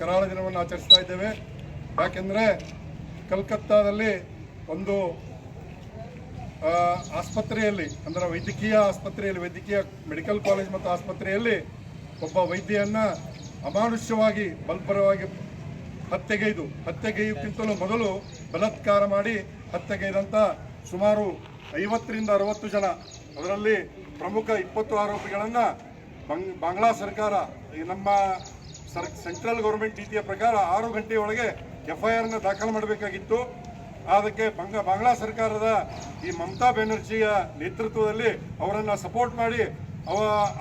ಕರಾಳ ದಿನವನ್ನು ಆಚರಿಸ್ತಾ ಇದ್ದೇವೆ. ಯಾಕೆಂದರೆ ಕಲ್ಕತ್ತಾದಲ್ಲಿ ಒಂದು ಆಸ್ಪತ್ರೆಯಲ್ಲಿ, ಅಂದರೆ ವೈದ್ಯಕೀಯ ಆಸ್ಪತ್ರೆಯಲ್ಲಿ, ವೈದ್ಯಕೀಯ ಮೆಡಿಕಲ್ ಕಾಲೇಜ್ ಮತ್ತು ಆಸ್ಪತ್ರೆಯಲ್ಲಿ ಒಬ್ಬ ವೈದ್ಯೆಯನ್ನ ಅಮಾನುಷ್ಯವಾಗಿ, ಬಲ್ಪರವಾಗಿ ಹತ್ಯೆಗೈದು ಹತ್ಯೆಗೈಯಕ್ಕಿಂತಲೂ ಮೊದಲು ಬಲತ್ಕಾರ ಮಾಡಿ ಹತ್ಯೆಗೈದಂಥ ಸುಮಾರು ಐವತ್ತರಿಂದ ಅರವತ್ತು ಜನ. ಅದರಲ್ಲಿ ಪ್ರಮುಖ ಇಪ್ಪತ್ತು ಆರೋಪಿಗಳನ್ನು ಬಂಗ್, ಬಾಂಗ್ಲಾ ಸರ್ಕಾರ ನಮ್ಮ ಸರ್, ಸೆಂಟ್ರಲ್ ಗೌರ್ಮೆಂಟ್ ನೀತಿಯ ಪ್ರಕಾರ ಆರು ಗಂಟೆಯೊಳಗೆ ಎಫ್ ಐ ಆರ್ನ ದಾಖಲು ಮಾಡಬೇಕಾಗಿತ್ತು. ಅದಕ್ಕೆ ಬಂಗ, ಬಾಂಗ್ಲಾ ಸರ್ಕಾರದ ಈ ಮಮತಾ ಬ್ಯಾನರ್ಜಿಯ ನೇತೃತ್ವದಲ್ಲಿ ಅವರನ್ನು ಸಪೋರ್ಟ್ ಮಾಡಿ ಅವ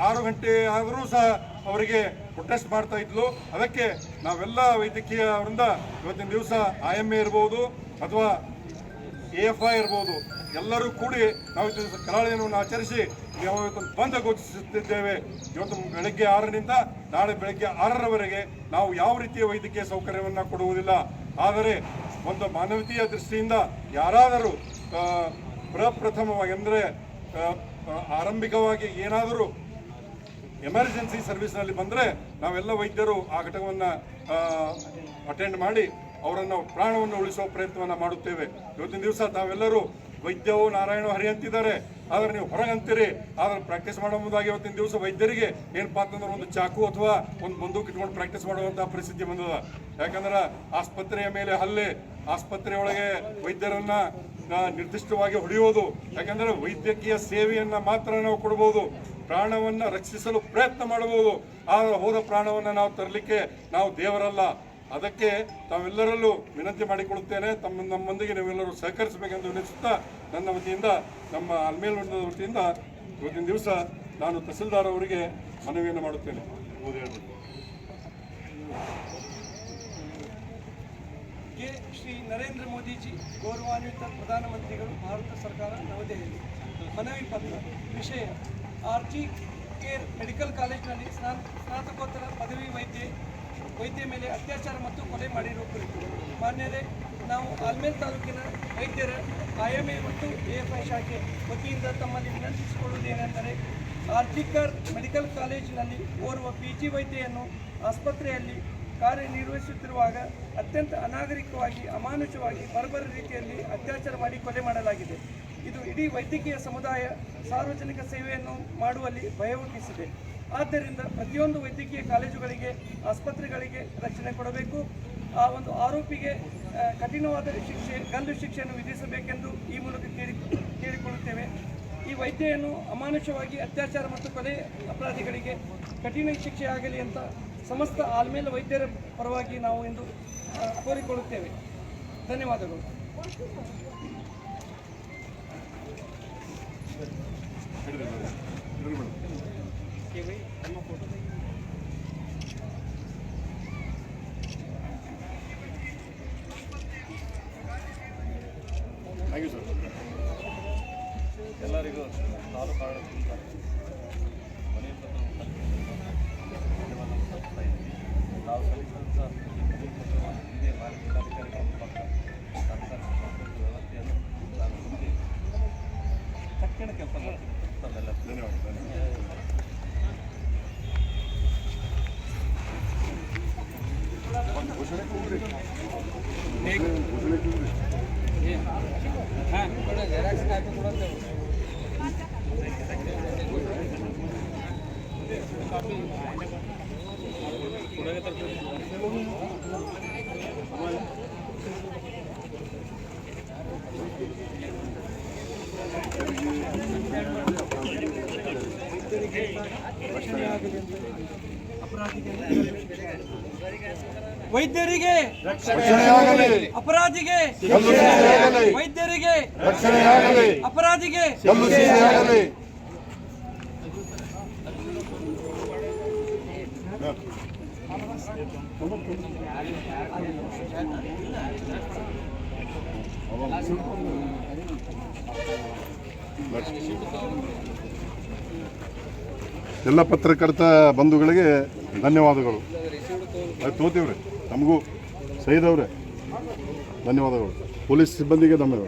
ಆರು ಗಂಟೆ ಆದರೂ ಸಹ ಅವರಿಗೆ ಪ್ರೊಟೆಸ್ಟ್ ಮಾಡ್ತಾ ಇದ್ಲು. ಅದಕ್ಕೆ ನಾವೆಲ್ಲ ವೈದ್ಯಕೀಯ ಅವರಿಂದ ಇವತ್ತಿನ ದಿವಸ ಐ ಎಂ ಎ ಇರ್ಬೋದು ಅಥವಾ ಎಫ್ ಐ ಇರ್ಬೋದು, ಎಲ್ಲರೂ ಕೂಡಿ ನಾವು ಇವತ್ತು ಕರಾಳ ಆಚರಿಸಿ ನಾವು ಇವತ್ತು ಬಂದ್ ಘೋಷಿಸುತ್ತಿದ್ದೇವೆ. ಇವತ್ತು ಬೆಳಗ್ಗೆ ಆರರಿಂದ ನಾಳೆ ಬೆಳಗ್ಗೆ ಆರರವರೆಗೆ ನಾವು ಯಾವ ರೀತಿಯ ವೈದ್ಯಕೀಯ ಸೌಕರ್ಯವನ್ನು ಕೊಡುವುದಿಲ್ಲ. ಆದರೆ ಒಂದು ಮಾನವೀಯ ದೃಷ್ಟಿಯಿಂದ ಯಾರಾದರೂ ಪ್ರಪ್ರಥಮವಾಗಿ ಅಂದರೆ ಆರಂಭಿಕವಾಗಿ ಏನಾದರೂ ಎಮರ್ಜೆನ್ಸಿ ಸರ್ವಿಸ್ನಲ್ಲಿ ಬಂದರೆ ನಾವೆಲ್ಲ ವೈದ್ಯರು ಆ ಘಟಕವನ್ನು ಅಟೆಂಡ್ ಮಾಡಿ ಅವರನ್ನು ಪ್ರಾಣವನ್ನು ಉಳಿಸುವ ಪ್ರಯತ್ನವನ್ನು ಮಾಡುತ್ತೇವೆ. ಇವತ್ತಿನ ದಿವಸ ತಾವೆಲ್ಲರೂ ವೈದ್ಯವು ನಾರಾಯಣ ಹರಿ ಅಂತಿದ್ದಾರೆ. ಆದರೆ ನೀವು ಹೊರಗಂತೀರಿ. ಆದರೆ ಪ್ರಾಕ್ಟೀಸ್ ಮಾಡುವುದಾಗಿ ಇವತ್ತಿನ ದಿವಸ ವೈದ್ಯರಿಗೆ ಏನಪ್ಪ ಅಂತಂದ್ರೆ ಒಂದು ಚಾಕು ಅಥವಾ ಒಂದು ಬಂದೂಕ್ ಇಟ್ಕೊಂಡು ಪ್ರಾಕ್ಟೀಸ್ ಮಾಡುವಂತಹ ಪರಿಸ್ಥಿತಿ ಬಂದದ. ಯಾಕಂದ್ರೆ ಆಸ್ಪತ್ರೆಯ ಮೇಲೆ ಹಲ್ಲೆ ಆಸ್ಪತ್ರೆಯೊಳಗೆ ವೈದ್ಯರನ್ನ ನಿರ್ದಿಷ್ಟವಾಗಿ ಹೊಡೆಯುವುದು. ಯಾಕಂದ್ರೆ ವೈದ್ಯಕೀಯ ಸೇವೆಯನ್ನ ಮಾತ್ರ ನಾವು ಕೊಡಬಹುದು ಪ್ರಾಣವನ್ನ ರಕ್ಷಿಸಲು ಪ್ರಯತ್ನ ಮಾಡಬಹುದು. ಆದರೆ ಹೋದ ಪ್ರಾಣವನ್ನ ನಾವು ತರಲಿಕ್ಕೆ ನಾವು ದೇವರಲ್ಲ. ಅದಕ್ಕೆ ತಾವೆಲ್ಲರಲ್ಲೂ ವಿನಂತಿ ಮಾಡಿಕೊಳ್ಳುತ್ತೇನೆ, ತಮ್ಮ ನಮ್ಮೊಂದಿಗೆ ನೀವೆಲ್ಲರೂ ಸಹಕರಿಸಬೇಕೆಂದು ವಿನಂತಿಸುತ್ತಾ ನನ್ನ ವತಿಯಿಂದ, ನಮ್ಮ ಅಲ್ಮೇಲ್ಮಂಡದ ವತಿಯಿಂದ ಇವತ್ತಿನ ದಿವಸ ನಾನು ತಹಸೀಲ್ದಾರ್ ಅವರಿಗೆ ಮನವಿಯನ್ನು ಮಾಡುತ್ತೇನೆ. ಕೆ ಶ್ರೀ ನರೇಂದ್ರ ಮೋದಿಜಿ ಗೌರವಾನ್ವಿತ ಪ್ರಧಾನಮಂತ್ರಿಗಳು, ಭಾರತ ಸರ್ಕಾರ ನವದೆಹಲಿ ಮನವಿ ಪತ್ರ, ವಿಷಯ ಆರ್ಜಿ ಕೇರ್ ಮೆಡಿಕಲ್ ಕಾಲೇಜಿನಲ್ಲಿ ಸ್ನಾ ಸ್ನಾತಕೋತ್ತರ ವೈದ್ಯ ಮೇಲೆ ಅತ್ಯಾಚಾರ ಮತ್ತು ಕೊಲೆ ಮಾಡಿರುವ ಕುರಿತು ಮಾನ್ಯರೇ ನಾವು ಆಲ್ಮೇಲ್ ತಾಲೂಕಿನ ವೈದ್ಯರ ಐಎಂಎ ಮತ್ತು ಎಎಫ್ಐ ಶಾಖೆ ವತಿಯಿಂದ ತಮ್ಮಲ್ಲಿ ವಿನಂತಿಸಿಕೊಳ್ಳುವುದೇನೆಂದರೆ ಆರ್ಜಿಕರ್ ಮೆಡಿಕಲ್ ಕಾಲೇಜಿನಲ್ಲಿ ಓರ್ವ ಪಿ ಜಿ ವೈದ್ಯೆಯನ್ನು ಆಸ್ಪತ್ರೆಯಲ್ಲಿ ಕಾರ್ಯನಿರ್ವಹಿಸುತ್ತಿರುವಾಗ ಅತ್ಯಂತ ಅನಾಗರಿಕವಾಗಿ, ಅಮಾನುಷವಾಗಿ ಬರಬರ ರೀತಿಯಲ್ಲಿ ಅತ್ಯಾಚಾರ ಮಾಡಿ ಕೊಲೆ ಮಾಡಲಾಗಿದೆ. ಇದು ಇಡೀ ವೈದ್ಯಕೀಯ ಸಮುದಾಯ ಸಾರ್ವಜನಿಕ ಸೇವೆಯನ್ನು ಮಾಡುವಲ್ಲಿ ಭಯ ಹುಟ್ಟಿಸಿದೆ ಆದ್ದರಿಂದ ಪ್ರತಿಯೊಂದು ವೈದ್ಯಕೀಯ ಕಾಲೇಜುಗಳಿಗೆ, ಆಸ್ಪತ್ರೆಗಳಿಗೆ ರಕ್ಷಣೆ ಕೊಡಬೇಕು. ಆ ಒಂದು ಆರೋಪಿಗೆ ಕಠಿಣವಾದ ಶಿಕ್ಷೆ, ಗಲ್ಲು ಶಿಕ್ಷೆಯನ್ನು ವಿಧಿಸಬೇಕೆಂದು ಈ ಮೂಲಕ ಕೇಳಿ, ಕೇಳಿಕೊಳ್ಳುತ್ತೇವೆ. ಈ ವೈದ್ಯೆಯನ್ನು ಅಮಾನುಷವಾಗಿ ಅತ್ಯಾಚಾರ ಮತ್ತು ಕೊಲೆ ಅಪರಾಧಿಗಳಿಗೆ ಕಠಿಣ ಶಿಕ್ಷೆ ಆಗಲಿ ಅಂತ ಸಮಸ್ತ ಆಲ್ಮೇಲೆ ವೈದ್ಯರ ಪರವಾಗಿ ನಾವು ಇಂದು ಕೋರಿಕೊಳ್ಳುತ್ತೇವೆ. ಧನ್ಯವಾದಗಳು. Thank you, sir. ಎಲ್ಲರಿಗೂ ಥ್ಯಾಂಕ್ ಯು ಸರ್ ಎಲ್ಲರಿಗೂ ಧನ್ಯವಾದ ಸಲ್ಲಿಸ್ತಾ ಇದ್ದೀನಿ. ನಾವು ಸಲ್ಲಿಸಿದಂಥ ಇದೇ ಸರ್ಕಾರ ಸಂಪರ್ಕ ವ್ಯವಸ್ಥೆಯನ್ನು ನಾನು ತಕ್ಷಣ ಕೆಲಸ ಮಾಡ್ತೀನಿ ಧನ್ಯವಾದ ಧನ್ಯವಾದ ವೈದ್ಯರಿಗೆ ರಕ್ಷಣೆಯಾಗಲಿ ಅಪರಾಧಿಗೆ ವೈದ್ಯರಿಗೆ ರಕ್ಷಣೆಯಾಗಲಿ ಅಪರಾಧಿಗೆ. ಎಲ್ಲ ಪತ್ರಕರ್ತ ಬಂಧುಗಳಿಗೆ ಧನ್ಯವಾದಗಳು. ತೋತೀವ್ರಿ ನಮಗೂ ಸೈದವ್ರೆ ಧನ್ಯವಾದಗಳು. ಪೊಲೀಸ್ ಸಿಬ್ಬಂದಿಗೆ ಧನ್ಯವಾದ.